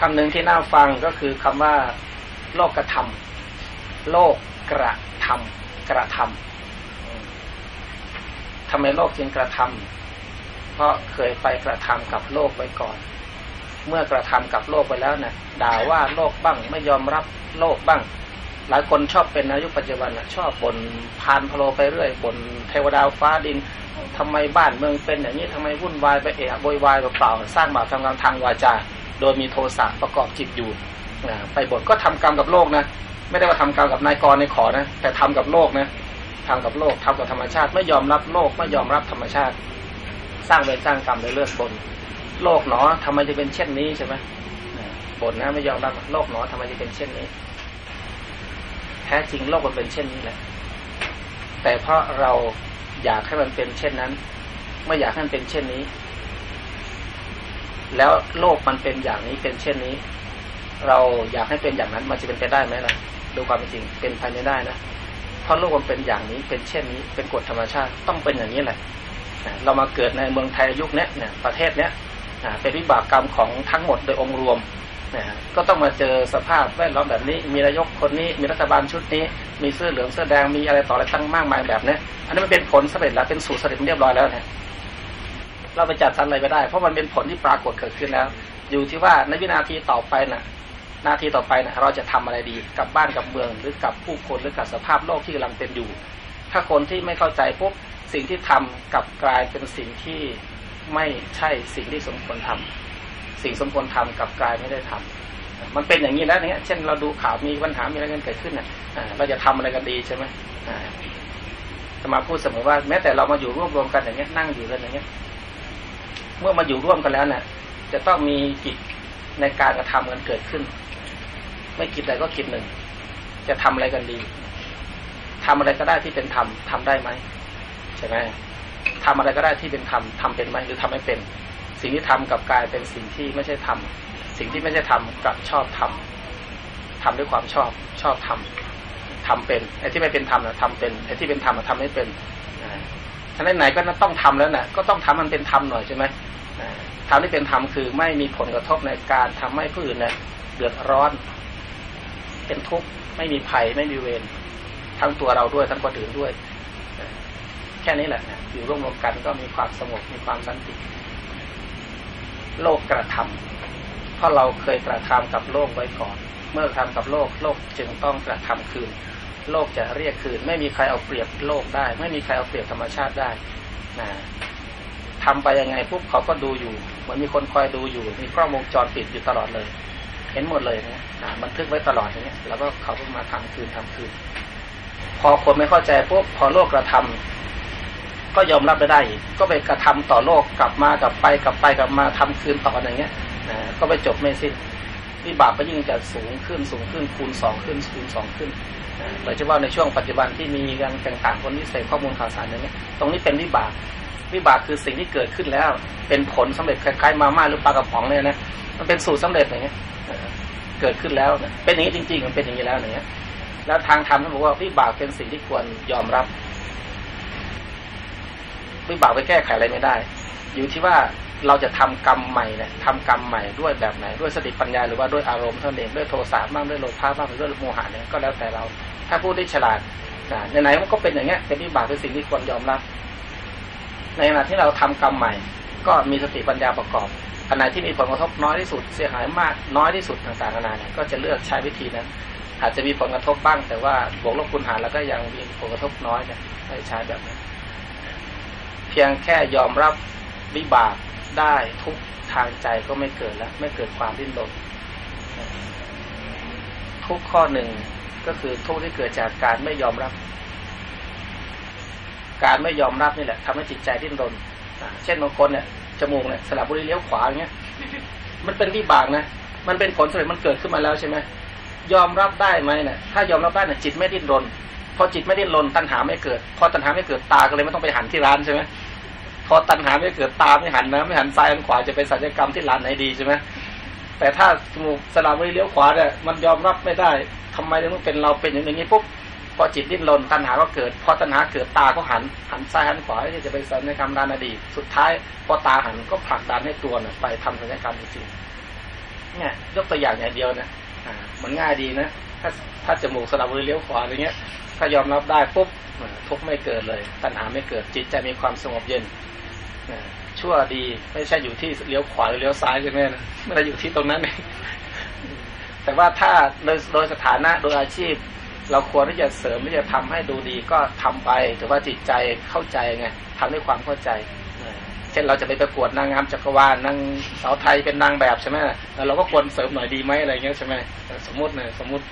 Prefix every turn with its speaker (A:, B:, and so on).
A: คำหนึ่งที่น่าฟังก็คือคำว่า โลกกระทำโลกกระทำกระทำทำไมโลกจึงกระทำเพราะเคยไปกระทำกับโลกไว้ก่อน เมื่อกระทำกับโลกไปแล้วเนะ่ยด่าว่าโลกบ้างไม่ยอมรับโลกบ้าง หลายคนชอบเป็นอายุปัจจุบันนะชอบบนพานพโลไปเรื่อยบนเทวดาฟ้าดินทำไมบ้านเมืองเป็นอย่างนี้ทำไมวุ่นวายไปเอะโวยวายเปล่าสร้างบาปทำกรรมทางวาจา โดยมีโทสะประกอบจิตอยู่ไปบทก็ทำกรรมกับโลกนะไม่ได้ว่าทำกรรมกับนายกรในขอนะ แต่ทำกับโลกนะทำกับโลกทำกับธรรมชาติ ไม่ยอมรับโลกไม่ยอมรับธรรมชาติ สร้างเวรสร้างกรรมในเลือดบน โลกหนอทำไมจะเป็นเช่นนี้ใช่ไหมบนนะไม่ยอมรับโลกหนอทำไมจะเป็นเช่นนี้ แท้จริงโลกมันเป็นเช่นนี้แหละ แต่เพราะเราอยากให้มันเป็นเช่นนั้น ไม่อยากให้มันเป็นเช่นนี้ แล้วโลกมันเป็นอย่างนี้เป็นเช่นนี้ เราอยากให้เป็นอย่างนั้นมันจะเป็นไปได้ไหมล่ะดูความเป็นจริงเป็นไปไม่ได้นะเพราะโลกมันเป็นอย่างนี้เป็นเช่นนี้ เป็นกฎธรรมชาติต้องเป็นอย่างนี้แหละเรามาเกิดในเมืองไทยยุคนี้เนี่ยประเทศเนี้ยเป็นวิบากกรรมของทั้งหมดโดยองค์รวมนะก็ต้องมาเจอสภาพแวดล้อมแบบนี้ มีนายกคนนี้ มีรัฐบาลชุดนี้ มีเสื้อเหลืองเสื้อแดง มีอะไรต่ออะไรตั้งมากมายแบบนี้ อันนี้มันเป็นผลสำเร็จแล้ว เป็นสูตรสำเร็จเรียบร้อยแล้วเนี่ย เราไปจัดสรรอะไรไม่ได้ เพราะมันเป็นผลที่ปรากฏเกิดขึ้นแล้ว อยู่ที่ว่าในวินาทีต่อไปนะ่ะนาทีต่อไปนะเราจะทำอะไรดีกับบ้านกับเมือง หรือกับผู้คนหรือกับสภาพโลกที่กำลังเป็นอยู่ ถ้าคนที่ไม่เข้าใจปุ๊บสิ่งที่ทำกับกลายเป็นสิ่งที่ไม่ใช่สิ่งที่สมควรทำสิ่งสมควรทำกับกลายไม่ได้ทำมันเป็นอย่างนี้แล้วเนี่ยเช่นเราดูข่าวมีปัญหามีอะไรกันเกิดขึ้นเน่ยเราจะทำอะไรกันดีใช่ไหมจะมาพูดเสมอว่าแม้แต่เรามาอยู่ร่วมรวมกันอย่างเงี้ยนั่งอยู่กันอย่างเงี้ย เมื่อมาอยู่ร่วมกันแล้วเนะ่ยจะต้องมีกิจในการกระทำกันเกิดขึ้น ไม่กิจใดก็กิจหนึ่ง จะทำอะไรกันดีทำอะไรก็ได้ที่เป็นธรรมทาได้ไหมใช่ไหมทำอะไรก็ได้ที่เป็นธรรมทาเป็นไหมหรือทำไม่เป็น สิ่งที่ทำกับกายเป็นสิ่งที่ไม่ใช่ธรรมสิ่งที่ไม่ใช่ธรรมกับชอบทำทำด้วยความชอบชอบทำทำเป็นไอ้ที่ไม่เป็นธรรมนะทำเป็นไอ้ที่เป็นธรรมทำไม่เป็นฉะ นั้นไหนก็ต้องทำแล้วนะก็ต้องทำมันเป็นธรรมหน่อยใช่ไหมทำที่เป็นธรรมคือไม่มีผลกระทบในการทำให้ผู้อื่นเนี่ยเดือดร้อน เป็นทุกข์ไม่มีภัยไม่มีเวรทั้งตัวเราด้วยทั้งคนอื่นด้วย แค่นี้แหละอยู่ร่วมรวมกันก็มีความสงบมีความสันติโลกกระทำเพราะเราเคยกระทำกับโลกไว้ก่อน เมื่อทำกับโลกโลกจึงต้องกระทำคืน โลกจะเรียกคืน ไม่มีใครเอาเปรียบโลกได้ ไม่มีใครเอาเปรียบธรรมชาติได้นะทำไปยังไงปุ๊บเขาก็ดูอยู่เหมือนมีคนคอยดูอยู่ มีกล้องวงจรปิดอยู่ตลอดเลย เห็นหมดเลยนะบันทึกไว้ตลอดอย่างเงี้ย แล้วก็เขาก็มาทำคืนทำคืน พอคนไม่เข้าใจปุ๊บพอโลกกระทำก็ยอมรับไม่ได้อีกก็ไปกระทำต่อโลกกลับมากลับไปกลับไปกลับมาทำคืนต่ออย่างเงี้ยนะก็ไปจบไม่สิ้น วิบากก็ยิ่งจะสูงขึ้นสูงขึ้นคูณสองขึ้นคูณสองขึ้นโดยเฉพาะในช่วงปัจจุบันที่มีการต่างๆคนที่เสพข้อมูลข่าวสารอย่างเงี้ยตรงนี้เป็นวิบากวิบากคือสิ่งที่เกิดขึ้นแล้ว เป็นผลสำเร็จคล้ายๆมาม่าหรือปลากระป๋องเนี่ยนะมันเป็นสูตรสาเร็จอย่างเงี้ยเกิดขึ้นแล้วเป็นอย่างนี้จริง ๆ มันเป็นอย่างนี้แล้วอย่างเงี้ยแล้วทางธรรมท่านบอกว่าวิบากเป็นสิ่งที่ควรยอมรับวิบากไปแก้ไขอะไรไม่ได้ อยู่ที่ว่า เราจะทำกรรมใหม่เนี่ยทำกรรมใหม่ด้วยแบบไหน ด้วยสติปัญญาหรือว่าด้วยอารมณ์เท่านั้นเองด้วยโทสะบ้างด้วยโลภะบ้างหรือด้วยโมหะเนี่ยก็แล้วแต่เรา ถ้าพูดได้ฉลาดไหนๆมันก็เป็นอย่างเงี้ยเป็นวิบากเป็นสิ่งที่ควรยอมรับ ในขณะที่เราทำกรรมใหม่ ก็มีสติปัญญาประกอบอันไหนที่มีผลกระทบน้อยที่สุดเสียหายมากน้อยที่สุดต่างๆนานาเนี่ยก็จะเลือกใช้วิธีนั้น อาจจะมีผลกระทบบ้าง แต่ว่าบวกลบคูณหารแล้วก็ยังมีผลกระทบน้อยเนี่ยใช้แบบนั้นเพียงแค่ยอมรับ วิบากได้ทุกทางใจก็ไม่เกิดแล้ว ไม่เกิดความดิ้นรนทุกข้อหนึ่งก็คือทุกที่เกิดจากการไม่ยอมรับ การไม่ยอมรับนี่แหละทำให้จิตใจดิ้นรนเช่นบางคนเนี่ยจมูกเนี่ยสลับบุรีเลี้ยวขวาอย่างเงี้ย มันเป็นวิบากนะมันเป็นผลสำเร็จมันเกิดขึ้นมาแล้วใช่ไหมยอมรับได้ไหมเนี่ยถ้ายอมรับได้เนี่ยจิตไม่ดิ้นรนพอจิตไม่ดิ้นรนตัณหาไม่เกิด พอตัณหาไม่เกิดตาก็เลยไม่ต้องไปหันที่ร้านใช่ไหม พอตัณหาไม่เกิดตาไม่หันนะไม่หันซ้ายหันขวาจะไปสัญญกรรมที่ร้านไหนดีใช่ไหมแต่ถ้าจมูกสลับบุรีเลี้ยวขวาเนี่ยมันยอมรับไม่ได้ทำไมต้องเป็นเราเป็นอย่างนี้ปุ๊บพอจิตดิ้นรนตัณหาก็เกิด พอตัณหาเกิดตาก็หันหันซ้ายหันขวาที่จะไปสัญญกรรมด้านอดีตสุดท้าย พอตาหันก็ผลักดันให้ตัวไปทำสัญญกรรมจริงเนี่ยยกตัวอย่างอย่างเดียวนะอ่ามันง่ายดีนะ ถ้าถ้าจมูกสลับมือเลี้ยวขวาอะไรเงี้ย ถ้ายอมรับได้ปุ๊บทุกไม่เกิดเลย ตัณหาไม่เกิดจิตใจมีความสงบเย็น ชั่วดีไม่ใช่อยู่ที่เลี้ยวขวาหรือเลี้ยวซ้ายใช่ไหมนะไม่ได้อยู่ที่ตรงนั้นเองแต่ว่าถ้าโดยโดยสถานะโดยอาชีพ เราควรที่จะเสริมที่จะทำให้ดูดีก็ทำไปแต่ว่าจิตใจเข้าใจไงทำด้วยความเข้าใจเออเช่นเราจะไปประกวดนางงามจักรวาลนางสาวไทยเป็นนางแบบใช่ไหมแล้วเราก็ควรเสริมหน่อยดีไหมอะไรเงี้ยใช่ไหมเออสมมตินะสมมติ